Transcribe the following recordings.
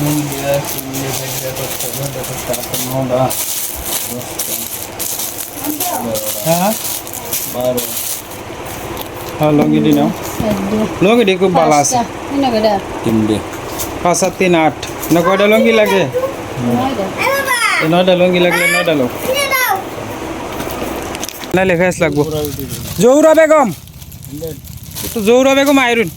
India, India, India, India, India, হ্যাঁ বারো হ্যাঁ লঙ্গি দি নাও লঙ্গি দি খুব ভালো আছে তিনটে পাঁচ সাত তিন আট না কয়টা লঙ্গি লাগে এই নয়টা লঙ্গি লাগলে নয়টা লোক না লেখা আছে লাগবো জৌরা বেগম তো জৌরা বেগম আইরুন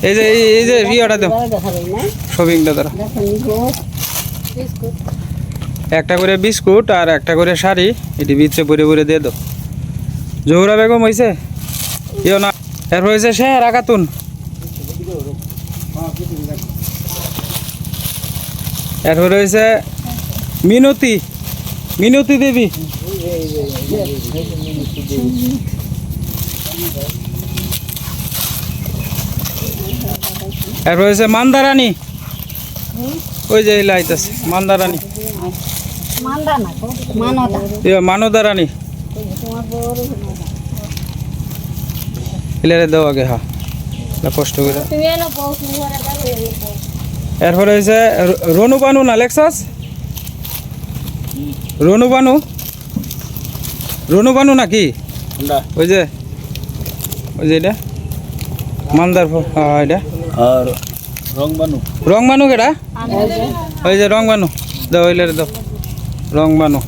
এই যে এই- এই যে ইয়েটা দাও শপিংটা দ্বারা একটা করে বিস্কুট আর একটা করে শাড়ি এটি ভিতরে পরে পরে দিয়ে দাও জহুরা বেগম হয়েছে ইও না এরপর হয়েছে শেহরা খাতুন এরপর হয়েছে মিনতি মিনতি দেবী এরপর হয়েছে মান্দারানী। ওই যে লাইট আছে মান্দারানী। মানদারানী। ইলারে দাও আগে হা। কষ্ট করে। এরপরে হয়েছে র- বানু না লেক্সাস? রনু বানু রনু বানু নাকি ওই যে ওই যে এটা? মান্দার হ্যাঁ এটা। আর রং বানু রং বানু কেটা ওই যে রং বানু দাও ওইলারে দাও। রং বানু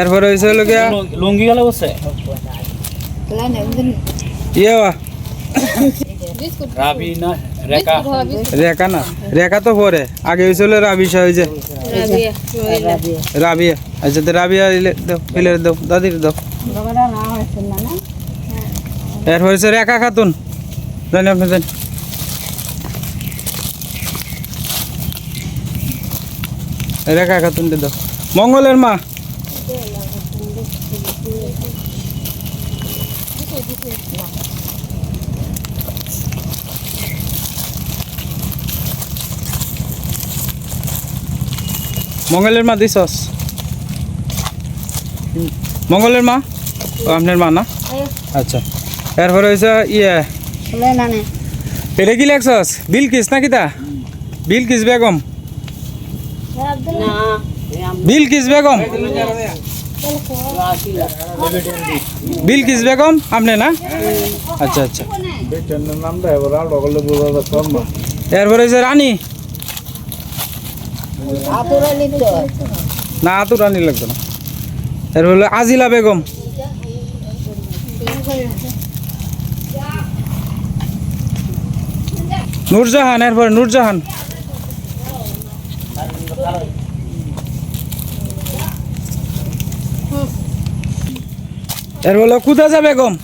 এরপরে হয়েছে হলো গিয়া লুঙ্গি গেলে বসে? ইয়ে রাবি না রেখা? রেখা না। রেখা তো পরে। আগে হয়েছিল রাবিশা ওই যে রাবিয়া। আচ্ছা তো রাবিয়া দাও ইলে দাও দাদির দাও। এর হয়েছে রেখা খাতুন। জানি আপনি জানি রেখা খাতুন দাও। মঙ্গলের মা। মঙ্গলের মা দিছস? মঙ্গলের মা? ও আপনার মা না? আচ্ছা। এরপরে হয়েছে ইয়ে। এটা কি লেখছস? বিলকিস না কিতা বিলকিস বেগম। বিলকিস বেগম। বিলকিস বেগম? আপনি না? আচ্ছা আচ্ছা। এরপরে হয়েছে রানী। না, আতুর রানী লাগতো না। এরপর আজিলা বেগম। নূরজাহান, এরপরে নূরজাহান। এর হলো কুদাজা বেগম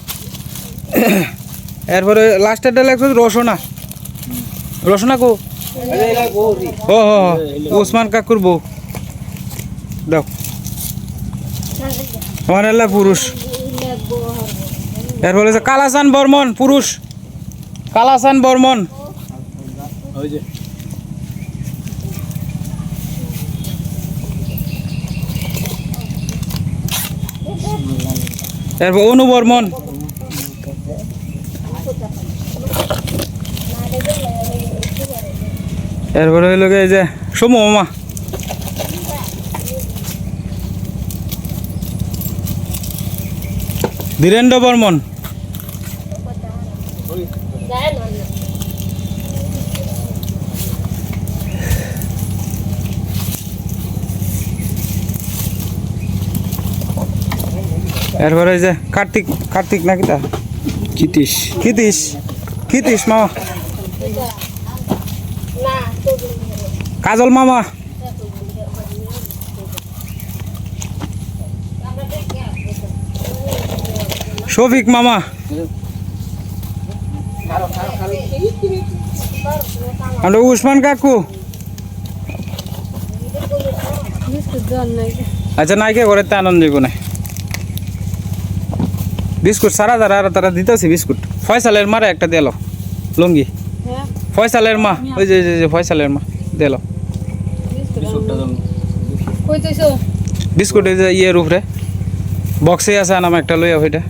এরপরে লাস্টেরটা লাগছে রসনা রসনা কো ও? হো ওসমান কাকুর বউ। এলা পুরুষ। এর বলে যে কালাসান বর্মন, পুরুষ। কালাসান বর্মন। ওই যে এরপর অনু বর্মন এরপরে হইল এই যে সমু মামা। ধীরেন্দ্র বর্মন এরপরে যে কার্তিক কার্তিক নাকি তা? চিতিস কিতিস কিতিস মামা। কাজল মামা। শফিক মামা। আমরা উসমান কাকু। আচ্ছা নাইকে করে তে আনন্দ দিব না। বিস্কুট সারা তারা আর তারা দিতেছি বিস্কুট। ফয়সালের মারে একটা দিল লুঙ্গি। ফয়সালের মা ওই যে যে- যে ফয়সালের মা দিল বিস্কুট এই যে ইয়ের উপরে বক্সে আছে আনাম একটা লইয়া ওইটা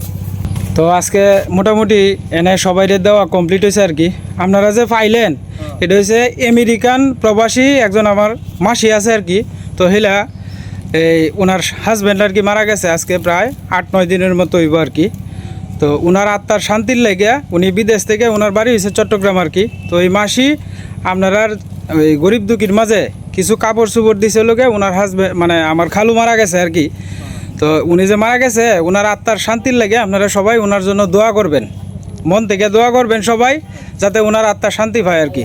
তো আজকে মোটামুটি এনে সবাইরে দেওয়া কমপ্লিট হয়েছে আর কি। আপনারা যে পাইলেন এটা হচ্ছে আমেরিকান প্রবাসী একজন আমার মাসি আছে আর কি। তো হেলা এই ওনার হাজব্যান্ড আর কি মারা গেছে আজকে প্রায় আট, নয় দিনের মতো হইব আর কি। তো ওনার আত্মার শান্তির লেগে উনি বিদেশ থেকে ওনার বাড়ি হয়েছে চট্টগ্রাম আর কি। তো এই মাসি আপনারা ওই গরিব দুঃখীর মাঝে কিছু কাপড় চুপড় দিছে লোকে ওনার হাজব্যান্ড মানে আমার খালু মারা গেছে আর কি। তো উনি যে মারা গেছে ওনার আত্মার শান্তির লেগে আপনারা সবাই ওনার জন্য দোয়া করবেন। মন থেকে দোয়া করবেন সবাই, যাতে ওনার আত্মার শান্তি পায় আর কি।